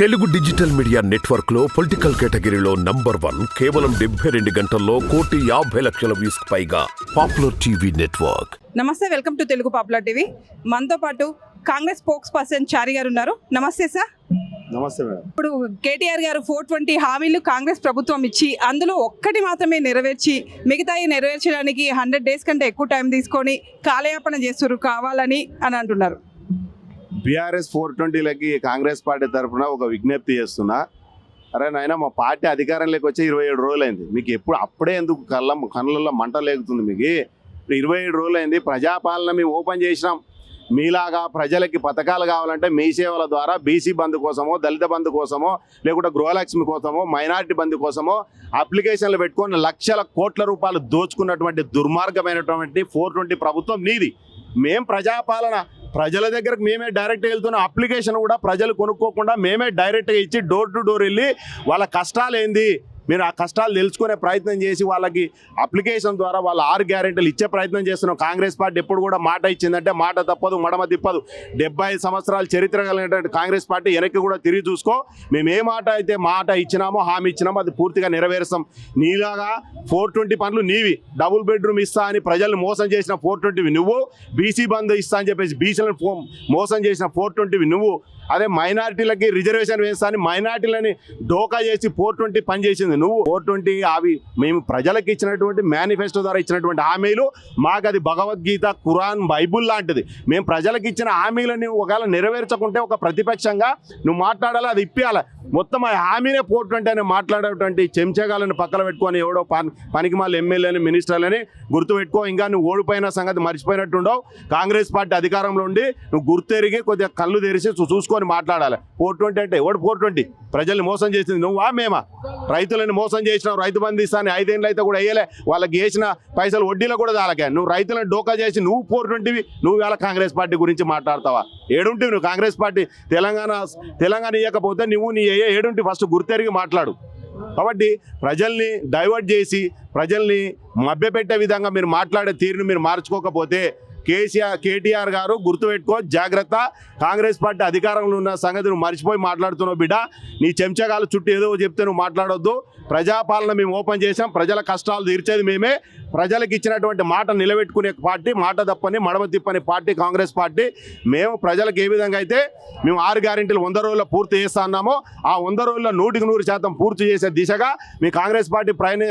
Telugu digital media నెట్వర్క్లో political కేటగిరీలో number one కేవలం డెబ్బై రెండు గంటల్లో కోటి యాభై లక్షల వ్యూస్ పైగా పాపులర్ టీవీ నెట్వర్క్. నమస్తే welcome to Telugu popular TV. మనతో పాటు కాంగ్రెస్ స్పోక్స్ పర్సన్ చారి గారు ఉన్నారు. నమస్తే సార్. నమస్తే మేడం. ఇప్పుడు కేటీఆర్ గారు ఫోర్ ట్వంటీ హామీలు కాంగ్రెస్ ప్రభుత్వం ఇచ్చి అందులో ఒక్కటి మాత్రమే నెరవేర్చి మిగతాయి నెరవేర్చడానికి హండ్రెడ్ డేస్ కంటే ఎక్కువ టైం తీసుకొని కాలయాపన చేస్తున్నారు కావాలని అని అంటున్నారు. బీఆర్ఎస్ ఫోర్ ట్వంటీలకి కాంగ్రెస్ పార్టీ తరఫున ఒక విజ్ఞప్తి చేస్తున్నా అరే నాయన మా పార్టీ అధికారంలోకి వచ్చి ఇరవై ఏడు రోజులైంది. మీకు ఎప్పుడు అప్పుడే ఎందుకు కళ్ళ కళ్ళల్లో మంట లేకుతుంది మీకు? ఇప్పుడు ఇరవై ఏడు రోజులైంది ప్రజాపాలన మేము ఓపెన్ చేసినాం. మీలాగా ప్రజలకి పథకాలు కావాలంటే మీ సేవల ద్వారా బీసీ బంధు కోసమో దళిత బంధు కోసమో లేకుంటే గృహలక్ష్మి కోసమో మైనారిటీ బంధు కోసమో అప్లికేషన్లు పెట్టుకొని లక్షల కోట్ల రూపాయలు దోచుకున్నటువంటి దుర్మార్గమైనటువంటి ఫోర్ ట్వంటీ ప్రభుత్వం నీది. మేం ప్రజాపాలన ప్రజల దగ్గరకు మేమే డైరెక్ట్ వెళ్తున్న అప్లికేషన్ కూడా ప్రజలు కొనుక్కోకుండా మేమే డైరెక్ట్గా ఇచ్చి డోర్ టు డోర్ వెళ్ళి వాళ్ళ కష్టాలు ఏంది మీరు ఆ కష్టాలు తెలుసుకునే ప్రయత్నం చేసి వాళ్ళకి అప్లికేషన్ ద్వారా వాళ్ళ ఆరు గ్యారెంటీలు ఇచ్చే ప్రయత్నం చేస్తున్నాం కాంగ్రెస్ పార్టీ ఎప్పుడు కూడా మాట ఇచ్చిందంటే మాట తప్పదు మడమ తిప్పదు. డెబ్బై ఐదు సంవత్సరాల చరిత్ర కలిగినటువంటి కాంగ్రెస్ పార్టీ వెనక్కి కూడా తిరిగి చూసుకో. మేము ఏ మాట అయితే మాట ఇచ్చినామో హామీ ఇచ్చినామో అది పూర్తిగా నెరవేరుస్తాం. నీలాగా ఫోర్ ట్వంటీ పనులు నీవి. డబుల్ బెడ్రూమ్ ఇస్తా అని ప్రజల్ని మోసం చేసిన ఫోర్ ట్వంటీవి నువ్వు. బీసీ బంధు ఇస్తా అని చెప్పేసి బీసీలను మోసం చేసిన ఫోర్ ట్వంటీవి నువ్వు. అదే మైనార్టీలకి రిజర్వేషన్ వేస్తా అని మైనార్టీలని డోకా చేసి ఫోర్ ట్వంటీ పనిచేసింది నువ్వు ఫోర్ ట్వంటీ అవి మేము ప్రజలకు ఇచ్చినటువంటి మేనిఫెస్టో ద్వారా ఇచ్చినటువంటి హామీలు మాకు అది భగవద్గీత ఖురాన్ బైబుల్ లాంటిది. మేము ప్రజలకు ఇచ్చిన హామీలని ఒకవేళ నెరవేర్చకుంటే ఒక ప్రతిపక్షంగా నువ్వు మాట్లాడాలి? అది ఇప్పియాలి? మొత్తం ఆ హామీనే ఫోర్ ట్వంటీ అని మాట్లాడేటువంటి చెంచగాలను పక్కన పెట్టుకొని ఎవడో పనికి మళ్ళీ ఎమ్మెల్యేని మినిస్టర్లని గుర్తుపెట్టుకో. ఇంకా నువ్వు ఓడిపోయిన సంగతి మర్చిపోయినట్టుండవు. కాంగ్రెస్ పార్టీ అధికారంలో ఉండి నువ్వు గుర్తెరిగి కొద్దిగా కళ్ళు తెరిచి చూ- చూసుకొని మాట్లాడాలి. ఫోర్ ట్వంటీ అంటే ఎవడు ఫోర్ ట్వంటీ? ప్రజల్ని మోసం చేసింది నువ్వా మేమా? రైతులని మోసం చేసినావు రైతు బంధు ఇస్తాను ఐదేళ్ళు అయితే కూడా వేయలే. వాళ్ళకి వేసిన పైసలు వడ్డీలో కూడా దాలకే నువ్వు రైతులను డోకా చేసి నువ్వు పోరుంటివి నువ్వు ఇవాళ కాంగ్రెస్ పార్టీ గురించి మాట్లాడతావా? ఏడుంటివి నువ్వు కాంగ్రెస్ పార్టీ. తెలంగాణ తెలంగాణ ఇవ్వకపోతే నువ్వు నీ ఏ ఏడుంటి ఫస్ట్ గుర్తెరిగి మాట్లాడు. కాబట్టి ప్రజల్ని డైవర్ట్ చేసి ప్రజల్ని మభ్యపెట్టే విధంగా మీరు మాట్లాడే తీరును మీరు మార్చుకోకపోతే కేసీఆర్ కేటీఆర్ గారు గుర్తుపెట్టుకో జాగ్రత్త. కాంగ్రెస్ పార్టీ అధికారంలో ఉన్న సంగతి నువ్వు మర్చిపోయి మాట్లాడుతున్నావు బిడ్డ. నీ చెంచగాలు చుట్టూ ఏదో చెప్తే నువ్వు మాట్లాడొద్దు. ప్రజాపాలన మేము ఓపెన్ చేసాం ప్రజల కష్టాలు తీర్చేది మేమే. ప్రజలకు ఇచ్చినటువంటి మాట నిలబెట్టుకునే పార్టీ మాట తప్పని మడమ తిప్పని పార్టీ కాంగ్రెస్ పార్టీ. మేము ప్రజలకు ఏ విధంగా అయితే మేము ఆరు గ్యారెంటీలు వంద రోజుల్లో పూర్తి చేస్తా అన్నామో ఆ వంద రోజుల్లో నూటికి నూరు శాతం పూర్తి చేసే దిశగా మీ కాంగ్రెస్ పార్టీ ప్రయాణ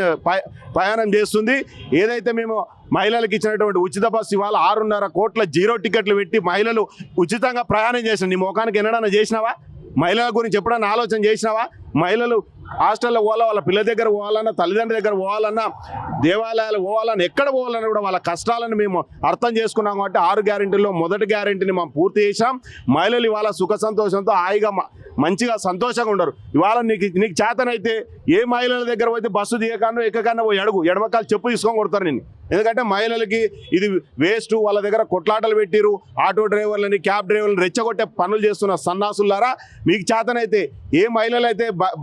ప్రయాణం చేస్తుంది. ఏదైతే మేము మహిళలకు ఇచ్చినటువంటి ఉచిత బస్సు ఇవాళ ఆరున్నర కోట్ల జీరో టికెట్లు పెట్టి మహిళలు ఉచితంగా ప్రయాణం చేసిన నీ ముఖానికి ఎన్నడన్నా చేసినావా? మహిళల గురించి ఎప్పుడన్నా ఆలోచన చేసినావా? మహిళలు హాస్టల్లో పోవాలా వాళ్ళ పిల్ల దగ్గర పోవాలన్నా తల్లిదండ్రుల దగ్గర పోవాలన్నా దేవాలయాలు పోవాలన్నా ఎక్కడ పోవాలన్నా కూడా వాళ్ళ కష్టాలను మేము అర్థం చేసుకున్నాం కాబట్టి ఆరు గ్యారెంటీలో మొదటి గ్యారెంటీని మేము పూర్తి చేసాం మహిళలు ఇవాళ సుఖ సంతోషంతో హాయిగా మంచిగా సంతోషంగా ఉండరు. ఇవాళ నీకు నీకు చేతనైతే ఏ మహిళల దగ్గర పోతే బస్సు దిగకన్నా ఎక్కకన్నా పోయి అడుగు. ఎడమకాలు చెప్పు తీసుకొని కొడతారు నేను ఎందుకంటే మహిళలకి ఇది వేస్ట్ వాళ్ళ దగ్గర కొట్లాటలు పెట్టిరు ఆటో డ్రైవర్లని క్యాబ్ డ్రైవర్లని రెచ్చగొట్టే పనులు చేస్తున్న సన్నాసులారా మీకు చేతనైతే ఏ మహిళలు అయితే బ-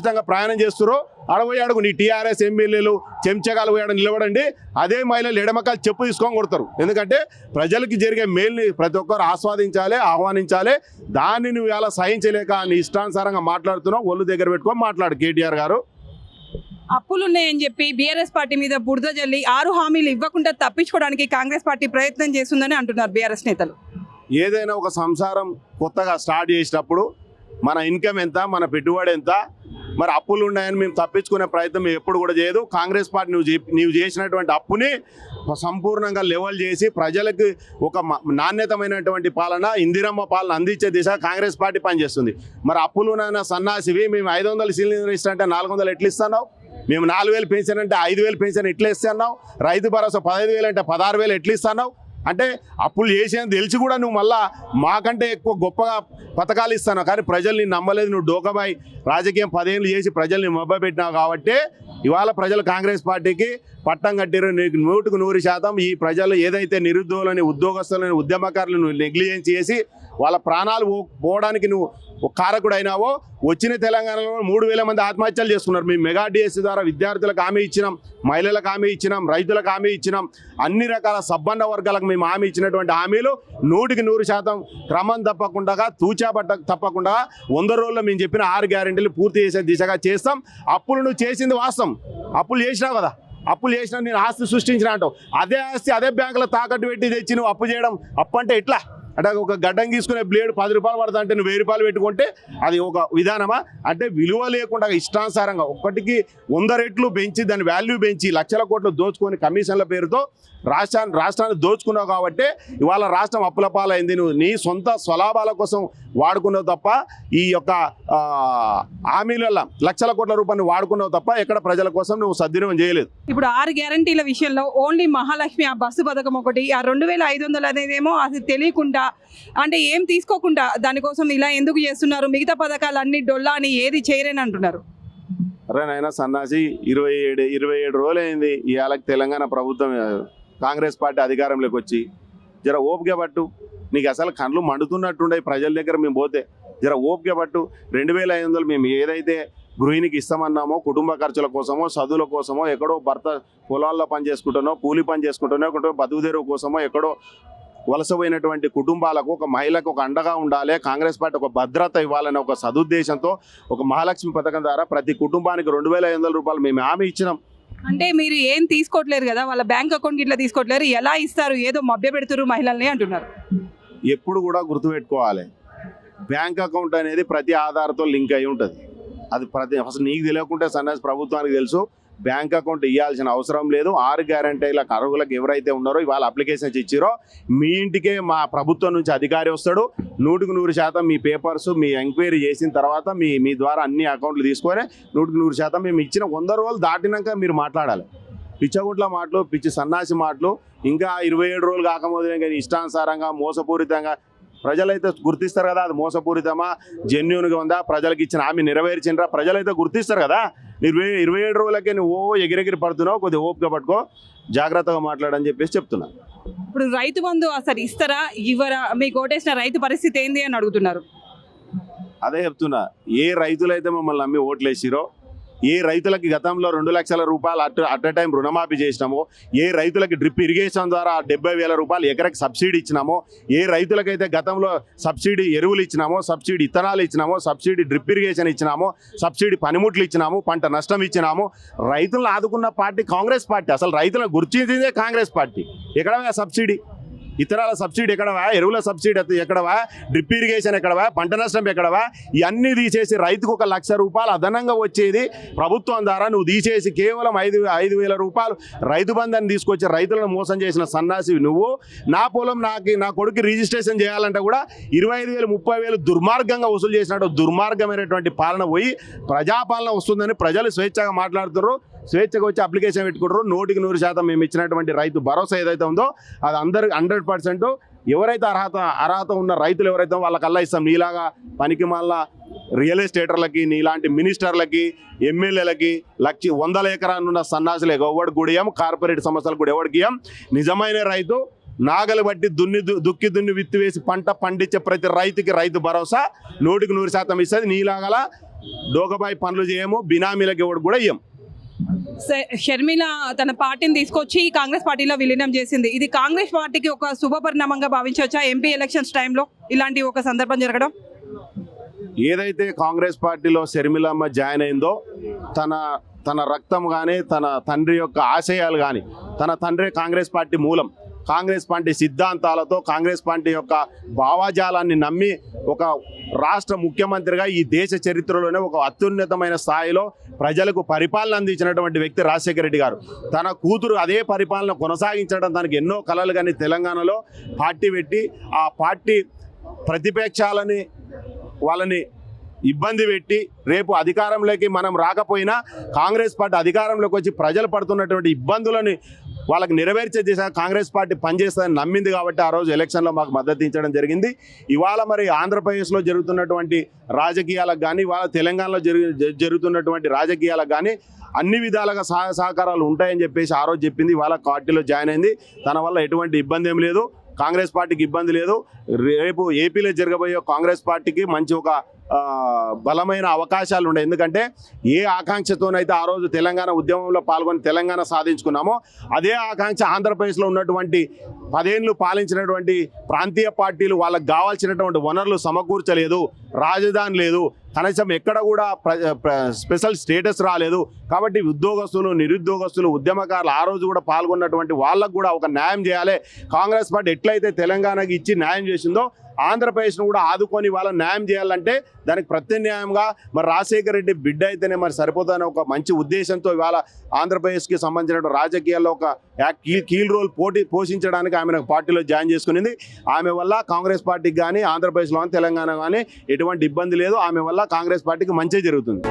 ఉచితంగా ప్రయాణం చేస్తారో అడపోయి అడుగు నీ టీఆర్ఎస్ ఎమ్మెల్యేలు చెంచగాలు పోయాడు నిలబడండి. అదే మహిళలు ఎడమకాలు చెప్పు తీసుకొని కొడతారు. ఎందుకంటే ప్రజలకి జరిగే మేల్ని ప్రతి ఒక్కరు ఆస్వాదించాలి ఆహ్వానించాలి. దాన్ని నువ్వు ఇలా సహించలేక నీ ఇష్టానుసారంగా మాట్లాడుతున్నావు. ఒళ్ళు దగ్గర పెట్టుకొని మాట్లాడు కేటీఆర్ గారు. అప్పులు ఉన్నాయని చెప్పి బీఆర్ఎస్ పార్టీ మీద బురద జల్లి ఆరు హామీలు ఇవ్వకుండా తప్పించుకోవడానికి కాంగ్రెస్ పార్టీ ప్రయత్నం చేస్తుందని అంటున్నారు బీఆర్ఎస్ నేతలు. ఏదైనా ఒక సంసారం కొత్తగా స్టార్ట్ చేసినప్పుడు మన ఇన్కమ్ ఎంత మన పెట్టుబడి ఎంత మరి అప్పులు ఉన్నాయని మేము తప్పించుకునే ప్రయత్నం మేము ఎప్పుడు కూడా చేయదు. కాంగ్రెస్ పార్టీ నువ్వు నీవు చేసినటువంటి అప్పుని సంపూర్ణంగా లెవెల్ చేసి ప్రజలకు ఒక నాణ్యతమైనటువంటి పాలన ఇందిరమ్మ పాలన అందించే దిశ కాంగ్రెస్ పార్టీ పనిచేస్తుంది. మరి అప్పులు నాయన సన్నాసివి మేము ఐదు వందలు సిలిండర్ ఇస్తానంటే నాలుగు వందలు ఎట్లు ఇస్తున్నావు? మేము నాలుగు వేలు పెన్షన్ అంటే ఐదు వేలు పెన్షన్ ఎట్లా ఇస్తున్నావు? రైతు భరోసా పదహైదు వేలు అంటే పదహారు వేలు ఎట్లు ఇస్తున్నావు? అంటే అప్పులు చేసేది తెలిసి కూడా నువ్వు మళ్ళా మాకంటే ఎక్కువ గొప్పగా పథకాలు ఇస్తాను కానీ ప్రజల్ని నమ్మలేదు. నువ్వు డోకబాయి రాజకీయం పదేళ్ళు చేసి ప్రజల్ని పెట్టినావు కాబట్టి ఇవాళ ప్రజలు కాంగ్రెస్ పార్టీకి పట్టం కట్టిరు నీకు నూటుకు నూరు శాతం ఈ ప్రజలు ఏదైతే నిరుద్యోగులని ఉద్యోగస్తులని ఉద్యమకారులను నెగ్లిజెన్స్ చేసి వాళ్ళ ప్రాణాలు పోవడానికి నువ్వు కారకుడైనావో వచ్చిన తెలంగాణలో మూడు వేల మంది ఆత్మహత్యలు చేసుకున్నారు. మేము మెగా డిఎస్సీ ద్వారా విద్యార్థులకు హామీ ఇచ్చినాం మహిళలకు హామీ ఇచ్చినాం రైతులకు హామీ ఇచ్చినాం. అన్ని రకాల సబ్బండ వర్గాలకు మేము హామీ ఇచ్చినటువంటి హామీలు నూటికి నూరు శాతం క్రమం తప్పకుండా తూచాబట్ట తప్పకుండా వంద రోజుల్లో మేము చెప్పిన ఆరు గ్యారెంటీలు పూర్తి చేసే దిశగా చేస్తాం. అప్పులు నువ్వు చేసింది వాస్తవం. అప్పులు చేసినావు కదా. అప్పులు చేసినా నేను ఆస్తి సృష్టించిన అంటావు. అదే ఆస్తి అదే బ్యాంకులో తాకట్టు పెట్టి తెచ్చి నువ్వు అప్పు చేయడం అప్పు అంటే ఎట్లా? అంటే ఒక గడ్డం తీసుకునే బ్లేడ్ పది రూపాయలు పడతా అంటే నువ్వు వెయ్యి రూపాయలు పెట్టుకుంటే అది ఒక విధానమా? అంటే విలువ లేకుండా ఇష్టానుసారంగా ఒక్కటికి వంద రెట్లు పెంచి దాని వాల్యూ పెంచి లక్షల కోట్లు దోచుకొని కమిషన్ల పేరుతో రాష్ట్రాన్ని రాష్ట్రాన్ని దోచుకున్నావు కాబట్టి ఇవాళ రాష్ట్రం అప్పుల పాలైంది. నువ్వు నీ సొంత స్వలాభాల కోసం వాడుకున్నావు తప్ప ఈ యొక్క ఆ, హామీల లక్షల కోట్ల రూపాయలు వాడుకున్నావు తప్ప ఎక్కడ ప్రజల కోసం నువ్వు సద్వినియోగం చేయలేదు. ఇప్పుడు ఆరు గ్యారంటీల విషయంలో ఓన్లీ మహాలక్ష్మి ఆ బస్సు పథకం ఒకటి ఆ రెండు వేల ఐదు వందలు అనేదేమో అది తెలియకుండా అంటే ఏం తీసుకోకుండా దానికోసం ఇలా ఎందుకు చేస్తున్నారు? మిగతా పథకాలు అన్ని డొల్లా అని ఏది చేయరని అంటున్నారు. అరే నాయన సన్నాసి ఇరవై ఏడు ఇరవై ఏడు రోజులు అయింది ఇవాళ తెలంగాణ ప్రభుత్వం కాంగ్రెస్ పార్టీ అధికారంలోకి వచ్చి జర ఓపిక పట్టు. నీకు అసలు కళ్ళు మండుతున్నట్టుండే ప్రజల దగ్గర మేము పోతే. జర ఓపిక పట్టు. రెండు వేల ఐదు వందలు మేము ఏదైతే గృహిణికి ఇస్తామన్నామో కుటుంబ ఖర్చుల కోసమో చదువుల కోసమో ఎక్కడో భర్త పొలాల్లో పని చేసుకుంటానో కూలి పని చేసుకుంటానో ఎక్కడో బతుకుదేరు కోసమో ఎక్కడో వలసపోయినటువంటి కుటుంబాలకు ఒక మహిళకు ఒక అండగా ఉండాలి కాంగ్రెస్ పార్టీ ఒక భద్రత ఇవ్వాలనే ఒక సదుద్దేశంతో ఒక మహాలక్ష్మి పథకం ద్వారా ప్రతి కుటుంబానికి రెండు వేల ఐదు వందల రూపాయలు మేము హామీ ఇచ్చినాం. అంటే మీరు ఏం తీసుకోవట్లేరు కదా వాళ్ళ బ్యాంక్ అకౌంట్ ఇట్లా తీసుకోవట్లేరు ఎలా ఇస్తారు ఏదో మభ్య పెడుతున్నారు మహిళల్ని అంటున్నారు. ఎప్పుడు కూడా గుర్తుపెట్టుకోవాలి బ్యాంక్ అకౌంట్ అనేది ప్రతి ఆధార్తో లింక్ అయి ఉంటుంది. అది ప్రతి అసలు నీకు తెలియకుంటే సన్నస్ ప్రభుత్వానికి తెలుసు బ్యాంక్ అకౌంట్ ఇవ్వాల్సిన అవసరం లేదు. ఆరు గ్యారంటీలకు అర్హులకు ఎవరైతే ఉన్నారో ఇవాళ అప్లికేషన్స్ ఇచ్చిరో మీ ఇంటికే మా ప్రభుత్వం నుంచి అధికారి వస్తాడు. నూటికి నూరు శాతం మీ పేపర్స్ మీ ఎంక్వైరీ చేసిన తర్వాత మీ మీ ద్వారా అన్ని అకౌంట్లు తీసుకొని నూటికి నూరు శాతం మేము ఇచ్చిన వంద రోజులు దాటినాక మీరు మాట్లాడాలి. పిచ్చగుంట్ల మాటలు పిచ్చి సన్నాసి మాటలు ఇంకా ఇరవై ఏడు రోజులు కాకముందే కానీ ఇష్టానుసారంగా మోసపూరితంగా ప్రజలైతే గుర్తిస్తారు కదా అది మోసపూరితమా? జెన్యున్గా ఉందా? ప్రజలకు ఇచ్చిన హామీ నెరవేర్చిండ్రా? ప్రజలైతే గుర్తిస్తారు కదా? ఇరవై ఇరవై ఏడు రోజులకే నువ్వు ఓ ఎగిరెగిరి పడుతున్నావు కొద్దిగా ఓపిక పట్టుకో జాగ్రత్తగా మాట్లాడని చెప్పేసి చెప్తున్నా. ఇప్పుడు రైతు బంధు అసలు ఇస్తారా ఇవ్వరా మీకు ఓటేసిన రైతు పరిస్థితి ఏంది అని అడుగుతున్నారు. అదే చెప్తున్నా ఏ రైతులైతే మమ్మల్ని నమ్మి ఓట్లేసిరో ఏ రైతులకి గతంలో రెండు లక్షల రూపాయలు అట్ అట్ ఎ టైం రుణమాఫీ చేసినామో ఏ రైతులకి డ్రిప్ ఇరిగేషన్ ద్వారా డెబ్బై వేల రూపాయలు ఎకరకి సబ్సిడీ ఇచ్చినామో ఏ రైతులకైతే గతంలో సబ్సిడీ ఎరువులు ఇచ్చినామో సబ్సిడీ ఇత్తనాలు ఇచ్చినామో సబ్సిడీ డ్రిప్ ఇరిగేషన్ ఇచ్చినామో సబ్సిడీ పనిముట్లు ఇచ్చినాము పంట నష్టం ఇచ్చినాము రైతులను ఆదుకున్న పార్టీ కాంగ్రెస్ పార్టీ. అసలు రైతులను గుర్తించిందే కాంగ్రెస్ పార్టీ. ఎక్కడ సబ్సిడీ. ఇతరాల సబ్సిడీ ఎక్కడవా? ఎరువుల సబ్సిడీ ఎక్కడవా? డ్రిప్ ఇరిగేషన్ ఎక్కడవా? పంట నష్టం ఎక్కడవా? ఇవన్నీ తీసేసి రైతుకు ఒక లక్ష రూపాయలు అదనంగా వచ్చేది ప్రభుత్వం ద్వారా నువ్వు తీసేసి కేవలం ఐదు ఐదు వేల రూపాయలు రైతు బంధాన్ని తీసుకొచ్చి రైతులను మోసం చేసిన సన్నాసి నువ్వు. నా పొలం నాకు నా కొడుకు రిజిస్ట్రేషన్ చేయాలంటే కూడా ఇరవై ఐదు వేలు ముప్పై వేలు దుర్మార్గంగా వసూలు చేసినట్టు దుర్మార్గమైనటువంటి పాలన పోయి ప్రజాపాలన వస్తుందని ప్రజలు స్వేచ్ఛగా మాట్లాడుతున్నారు స్వేచ్ఛగా వచ్చి అప్లికేషన్ పెట్టుకుంటారు. నూటికి నూరు శాతం మేము ఇచ్చినటువంటి రైతు భరోసా ఏదైతే ఉందో అది అందరు హండ్రెడ్ పర్సెంట్ ఎవరైతే అర్హత అర్హత ఉన్న రైతులు ఎవరైతే వాళ్ళకల్లా ఇస్తాం. నీలాగా పనికి మళ్ళా రియల్ ఎస్టేటర్లకి నీలాంటి మినిస్టర్లకి ఎమ్మెల్యేలకి లక్ష వందల ఎకరాలున్న సన్నాసులు ఎవడు గుడియం కార్పొరేట్ సంస్థలకు కూడా ఎవరికి నిజమైన రైతు నాగలు బట్టి దున్ని దు- దుక్కి దున్ని విత్తి వేసి పంట పండించే ప్రతి రైతుకి రైతు భరోసా నూటికి నూరు శాతం ఇస్తుంది. నీలాగల డోకబాయి పనులు చేయము బినామీలకు ఎవడు కూడా ఇయ్యం. షర్మిల తన పార్టీని తీసుకొచ్చి కాంగ్రెస్ పార్టీలో విలీనం చేసింది. ఇది కాంగ్రెస్ పార్టీకి ఒక శుభ పరిణామంగా భావించవచ్చా? ఎంపీ ఎలక్షన్స్ టైంలో ఇలాంటి ఒక సందర్భం జరగడం? ఏదైతే కాంగ్రెస్ పార్టీలో షర్మిలమ్మ జాయిన్ అయిందో తన తన రక్తం కానీ తన తండ్రి యొక్క ఆశయాలు కానీ తన తండ్రి కాంగ్రెస్ పార్టీ మూలం కాంగ్రెస్ పార్టీ సిద్ధాంతాలతో కాంగ్రెస్ పార్టీ యొక్క భావాజాలాన్ని నమ్మి ఒక రాష్ట్ర ముఖ్యమంత్రిగా ఈ దేశ చరిత్రలోనే ఒక అత్యున్నతమైన స్థాయిలో ప్రజలకు పరిపాలన అందించినటువంటి వ్యక్తి రాజశేఖర రెడ్డి గారు. తన కూతురు అదే పరిపాలన కొనసాగించడం తనకు ఎన్నో కలలు కానీ తెలంగాణలో పార్టీ పెట్టి ఆ పార్టీ ప్రతిపక్షాలని వాళ్ళని ఇబ్బంది పెట్టి రేపు అధికారంలోకి మనం రాకపోయినా కాంగ్రెస్ పార్టీ అధికారంలోకి వచ్చి ప్రజలు పడుతున్నటువంటి ఇబ్బందులని వాళ్ళకి నెరవేర్చే దిశ కాంగ్రెస్ పార్టీ పనిచేస్తుందని నమ్మింది కాబట్టి ఆ రోజు ఎలక్షన్లో మాకు మద్దతు ఇచ్చడం జరిగింది. ఇవాళ మరి ఆంధ్రప్రదేశ్లో జరుగుతున్నటువంటి రాజకీయాలకు కానీ ఇవాళ తెలంగాణలో జరిగి జరుగుతున్నటువంటి రాజకీయాలకు కానీ అన్ని విధాలుగా సహాయ సహకారాలు ఉంటాయని చెప్పేసి ఆ రోజు చెప్పింది. ఇవాళ పార్టీలో జాయిన్ అయింది. తన వల్ల ఎటువంటి ఇబ్బంది ఏం లేదు. కాంగ్రెస్ పార్టీకి ఇబ్బంది లేదు. రేపు ఏపీలో జరగబోయే కాంగ్రెస్ పార్టీకి మంచి ఒక బలమైన అవకాశాలు ఉన్నాయి ఎందుకంటే ఏ ఆకాంక్షతోనైతే ఆ రోజు తెలంగాణ ఉద్యమంలో పాల్గొని తెలంగాణ సాధించుకున్నామో అదే ఆకాంక్ష ఆంధ్రప్రదేశ్లో ఉన్నటువంటి పదేళ్ళు పాలించినటువంటి ప్రాంతీయ పార్టీలు వాళ్ళకి కావాల్సినటువంటి వనరులు సమకూర్చలేదు రాజధాని లేదు కనీసం ఎక్కడ కూడా స్పెషల్ స్టేటస్ రాలేదు. కాబట్టి ఉద్యోగస్తులు నిరుద్యోగస్తులు ఉద్యమకారులు ఆ రోజు కూడా పాల్గొన్నటువంటి వాళ్ళకు కూడా ఒక న్యాయం చేయాలి. కాంగ్రెస్ పార్టీ ఎట్లయితే తెలంగాణకి ఇచ్చి న్యాయం చేసిందో ఆంధ్రప్రదేశ్ను కూడా ఆదుకొని వాళ్ళ న్యాయం చేయాలంటే దానికి ప్రత్యామ్నాయంగా మరి రాజశేఖర రెడ్డి బిడ్డ అయితేనే మరి సరిపోతుందనే ఒక మంచి ఉద్దేశంతో ఇవాళ ఆంధ్రప్రదేశ్కి సంబంధించిన రాజకీయాల్లో ఒక కీల్ రోల్ పోటీ పోషించడానికి ఆమె పార్టీలో జాయిన్ చేసుకునింది. ఆమె వల్ల కాంగ్రెస్ పార్టీకి కానీ ఆంధ్రప్రదేశ్లో కానీ తెలంగాణ కానీ ఎటువంటి ఇబ్బంది లేదు. ఆమె వల్ల వల్ల కాంగ్రెస్ పార్టీకి మంచి జరుగుతుంది.